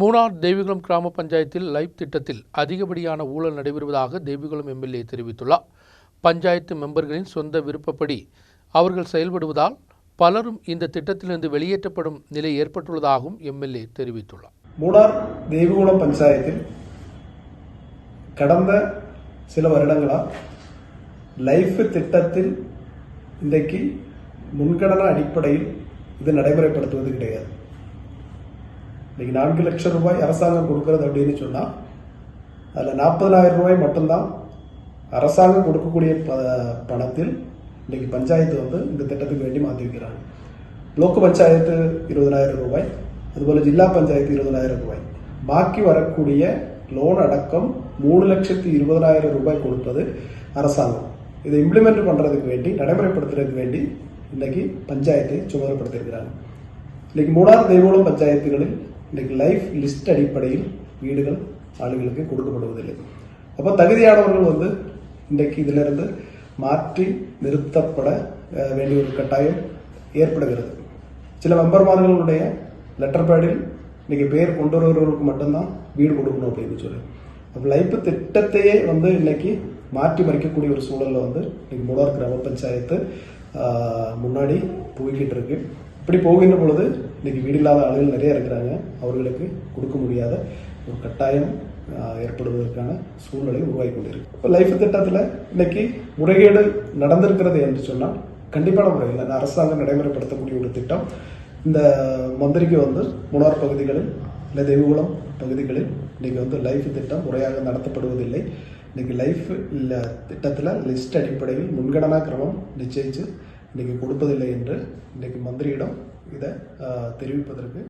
மூணார் தேவிகுளம் கிராம பஞ்சாயத்தில் லைஃப் திட்டத்தில் அதிகப்படியான ஊழல் நடைபெறுவதாக தேவிகுளம் எம்எல்ஏ தெரிவித்துள்ளார். பஞ்சாயத்து மெம்பர்களின் சொந்த விருப்பப்படி அவர்கள் செயல்படுவதால் பலரும் இந்த திட்டத்திலிருந்து வெளியேற்றப்படும் நிலை ஏற்பட்டுள்ளதாகவும் எம்எல்ஏ தெரிவித்துள்ளார். மூணார் தேவிகுளம் பஞ்சாயத்தில் கடந்த சில வருடங்களாக லைஃப் திட்டத்தில் இன்றைக்கு முன்கடன அடிப்படையில் இது நடைமுறைப்படுத்துவது கிடையாது. இன்னைக்கு நான்கு லட்சம் ரூபாய் அரசாங்கம் கொடுக்கறது அப்படின்னு சொன்னால் அதில் நாற்பதனாயிரம் ரூபாய் மட்டும்தான் அரசாங்கம் கொடுக்கக்கூடிய ப பணத்தில் இன்னைக்கு பஞ்சாயத்து வந்து இந்த திட்டத்துக்கு வேண்டி மாற்றி வைக்கிறாங்க லோக்கு பஞ்சாயத்து இருபதனாயிரம் ரூபாய் அதுபோல் ஜில்லா பஞ்சாயத்து இருபதனாயிரம் ரூபாய். பாக்கி வரக்கூடிய லோன் அடக்கம் மூணு லட்சத்தி இருபதனாயிரம் ரூபாய் கொடுப்பது அரசாங்கம். இதை இம்ப்ளிமெண்ட் பண்ணுறதுக்கு வேண்டி நடைமுறைப்படுத்துறதுக்கு வேண்டி இன்னைக்கு பஞ்சாயத்தை சுமதப்படுத்தியிருக்கிறாங்க இன்னைக்கு மூணாறு தெய்வோளம் பஞ்சாயத்துகளில் இன்றைக்கு லைஃப் லிஸ்ட் அடிப்படையில் வீடுகள் ஆளுகளுக்கு கொடுக்கப்படுவதில்லை. அப்போ தகுதியானவர்கள் வந்து இன்றைக்கு இதிலிருந்து மாற்றி நிறுத்தப்பட வேண்டிய ஒரு கட்டாயம் ஏற்படுகிறது. சில மெம்பர்மார்களுடைய லெட்டர் பேடில் இன்றைக்கி பேர் கொண்டு வருவர்களுக்கு மட்டும்தான் வீடு கொடுக்கணும் அப்படின்னு சொல்லி. அப்போ லைஃப் திட்டத்தையே வந்து இன்றைக்கி மாற்றி மறிக்கக்கூடிய ஒரு சூழலில் வந்து இன்றைக்கி மூணார் கிராம பஞ்சாயத்து முன்னாடி போய்கிட்டு இருக்குது இப்படி போகின்ற பொழுது இன்னைக்கு வீடு இல்லாத ஆளுகள் நிறைய இருக்கிறாங்க. அவர்களுக்கு கொடுக்க முடியாத ஒரு கட்டாயம் ஏற்படுவதற்கான சூழ்நிலை உருவாகி கொண்டிருக்கு. இப்போ லைஃப் திட்டத்தில் இன்னைக்கு முறைகேடு நடந்திருக்கிறது என்று சொன்னால் கண்டிப்பான முறையில் அந்த அரசாங்கம் நடைமுறைப்படுத்தக்கூடிய ஒரு திட்டம் இந்த மந்திரிக்கு வந்து மூணார் பகுதிகளில் இல்லை தெய்வகுளம் பகுதிகளில் இன்னைக்கு வந்து லைஃப் திட்டம் முறையாக நடத்தப்படுவதில்லை. இன்னைக்கு லைஃப் இல்லை திட்டத்தில் லிஸ்ட் அடிப்படையில் முன்கணனா கிரமம் நிச்சயித்து இன்றைக்கு கொடுப்பதில்லை என்று இன்னைக்கு மந்திரியிடம் இதை தெரிவிப்பதற்கு